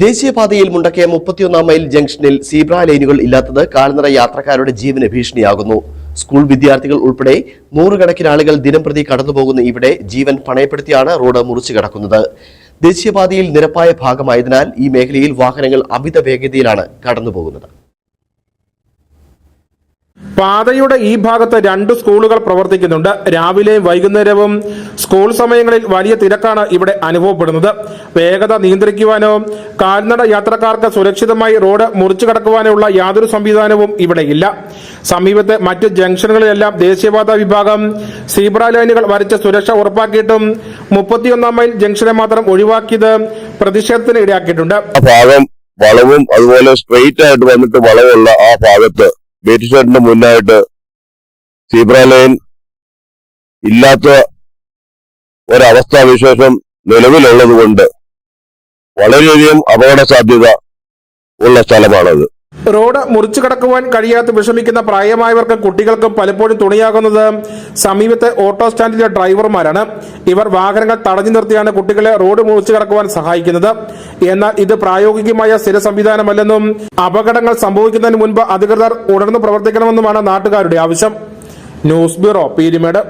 ദേശീയപാതയിൽ മുണ്ടക്കയ മുപ്പത്തിയൊന്നാം മൈൽ ജംഗ്ഷനിൽ സീബ്ര ലൈനുകൾ ഇല്ലാത്തത് കാൽനട യാത്രക്കാരുടെ ജീവന് ഭീഷണിയാകുന്നു. സ്കൂൾ വിദ്യാർത്ഥികൾ ഉൾപ്പെടെ നൂറുകണക്കിന് ആളുകൾ ദിനംപ്രതി കടന്നുപോകുന്ന ഇവിടെ ജീവൻ പണയപ്പെടുത്തിയാണ് റോഡ് മുറിച്ചു കിടക്കുന്നത്. ദേശീയപാതയിൽ നിരപ്പായ ഭാഗമായതിനാൽ ഈ മേഖലയിൽ വാഹനങ്ങൾ അമിത വേഗതയിലാണ് കടന്നുപോകുന്നത്. പാതയുടെ ഈ ഭാഗത്ത് രണ്ട് സ്കൂളുകൾ പ്രവർത്തിക്കുന്നുണ്ട്. രാവിലെയും വൈകുന്നേരവും സ്കൂൾ സമയങ്ങളിൽ വലിയ തിരക്കാണ് ഇവിടെ അനുഭവപ്പെടുന്നത്. വേഗത നിയന്ത്രിക്കുവാനോ കാൽനട യാത്രക്കാർക്ക് സുരക്ഷിതമായി റോഡ് മുറിച്ചു കടക്കുവാനോ ഉള്ള യാതൊരു സംവിധാനവും ഇവിടെ ഇല്ല. സമീപത്തെ മറ്റ് ജംഗ്ഷനുകളിലെല്ലാം ദേശീയപാത വിഭാഗം സീബ്ര ലൈനുകൾ വരച്ച് സുരക്ഷ ഉറപ്പാക്കിയിട്ടും മുപ്പത്തിയൊന്നാം മൈൽ ജംഗ്ഷനെ മാത്രം ഒഴിവാക്കിയത് പ്രതിഷേധത്തിന് ഇടയാക്കിയിട്ടുണ്ട് ഭാഗം വളവും അതുപോലെ സ്ട്രെയിറ്റ് ആയിട്ട് വന്നിട്ട് വളവുള്ള ആ ഭാഗത്ത് ബേറ്റ് ഷെഡിന് മുന്നായിട്ട് സീബ്ര ലൈൻ ഇല്ലാത്ത ഒരവസ്ഥാവിശേഷം നിലവിലുള്ളത് കൊണ്ട് വളരെയധികം അപകട സാധ്യത ഉള്ള സ്ഥലമാണത്. റോഡ് മുറിച്ചു കടക്കുവാൻ കഴിയാത്ത വിഷമിക്കുന്ന പ്രായമായവർക്കും കുട്ടികൾക്കും പലപ്പോഴും തുണിയാകുന്നത് സമീപത്തെ ഓട്ടോ സ്റ്റാൻഡിലെ ഡ്രൈവർമാരാണ്. ഇവർ വാഹനങ്ങൾ തടഞ്ഞു നിർത്തിയാണ് കുട്ടികളെ റോഡ് മുറിച്ചു കടക്കുവാൻ സഹായിക്കുന്നത്. എന്നാൽ ഇത് പ്രായോഗികമായ സ്ഥിര സംവിധാനമല്ലെന്നും അപകടങ്ങൾ സംഭവിക്കുന്നതിന് മുൻപ് അധികൃതർ ഉണർന്നു പ്രവർത്തിക്കണമെന്നുമാണ് നാട്ടുകാരുടെ ആവശ്യം. News bureau Peermade.